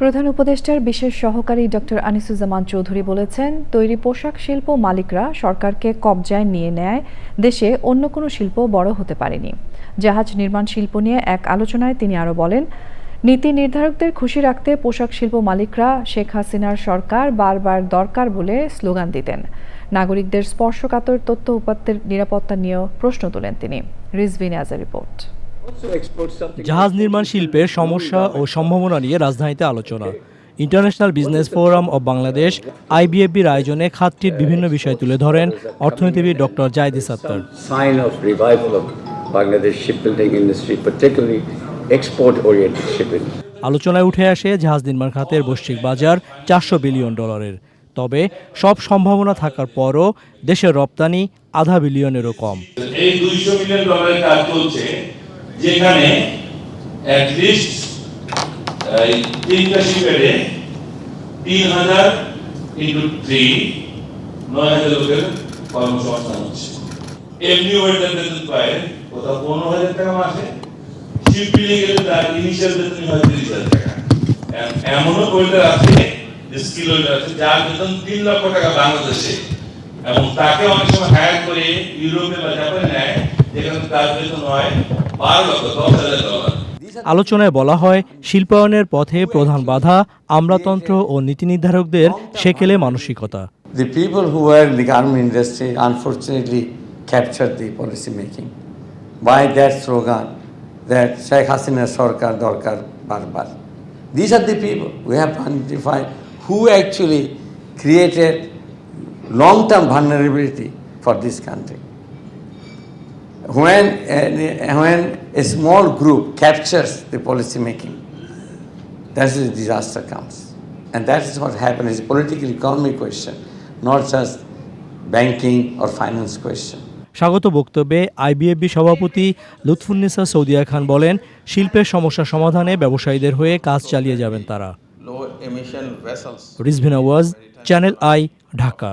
প্রধান উপদেষ্টার বিশেষ সহকারী ডক্টর আনিসুজ্জামান চৌধুরী বলেছেন, তৈরি পোশাক শিল্প মালিকরা সরকারকে কবজায় নিয়ে নেয়, দেশে অন্য কোনো শিল্প বড় হতে পারেনি। জাহাজ নির্মাণ শিল্প নিয়ে এক আলোচনায় তিনি আরও বলেন, নীতি নির্ধারকদের খুশি রাখতে পোশাক শিল্প মালিকরা শেখ হাসিনার সরকার বারবার দরকার বলে স্লোগান দিতেন। নাগরিকদের স্পর্শকাতর তথ্য উপাত্তের নিরাপত্তা নিয়েও প্রশ্ন তোলেন তিনি। রিজভিন অ্যাজ রিপোর্ট। জাহাজ নির্মাণ শিল্পের সমস্যা ও সম্ভাবনা নিয়ে রাজধানীতে আলোচনা। International business forum of Bangladesh আইবিএফবির আয়োজনে খাতটির বিভিন্ন বিষয় তুলে ধরেন অর্থনীতিবিদ doctor Zaidi Sattar sign of revival of Bangladesh shipbuilding industry, particularly export-oriented shipping. আলোচনায় উঠে আসে জাহাজ নির্মাণ খাতের বৈশ্বিক বাজার চারশো বিলিয়ন ডলারের। তবে সব সম্ভাবনা থাকার পরও দেশের রপ্তানি আধা বিলিয়নেরও কম। এই দুইশো মিলিয়ন ডলারের কাজ চলছে। যেখানে তিনটা শিপেরে তিন হাজার ইন্টু থ্রি নয় হাজার লোকের কর্মসংস্থান হচ্ছে। এমনি ওয়েটার বেতন পায়, কোথাও পনেরো হাজার টাকা মাসে তার ইনিশিয়াল বেতন হয় তিরিশ হাজার টাকা। এমনও ওয়েটার আছে স্কিল ওয়েটার আছে, যার বেতন তিন লক্ষ টাকা বাংলাদেশে। এবং তাকে অনেক সময় হায়ার করে ইউরোপে বা জাপানে নেয়। আলোচনায় বলা হয় শিল্পায়নের পথে প্রধান বাধা আমলাতন্ত্র ও নীতি নির্ধারকদের সেকেলে মানসিকতা। The people who are in the garment industry unfortunately capture the policy making by that slogan that Sheikh Hasina সরকার দরকার বারবার this are the people we have identify who actually created long term vulnerability for this country When, uh, when a small group captures the policy making, that's when disaster comes. And that is what happened. It's a political economy question, not just banking or finance question. স্বাগত বক্তব্যে আইবিএফবি সভাপতি লুৎফুন্নিসা সৌদিয়া খান বলেন শিল্পের সমস্যা সমাধানে ব্যবসায়ীদের হয়ে কাজ চালিয়ে যাবেন তারা low emission vessels রিজভিন আওয়াজ চ্যানেল আই ঢাকা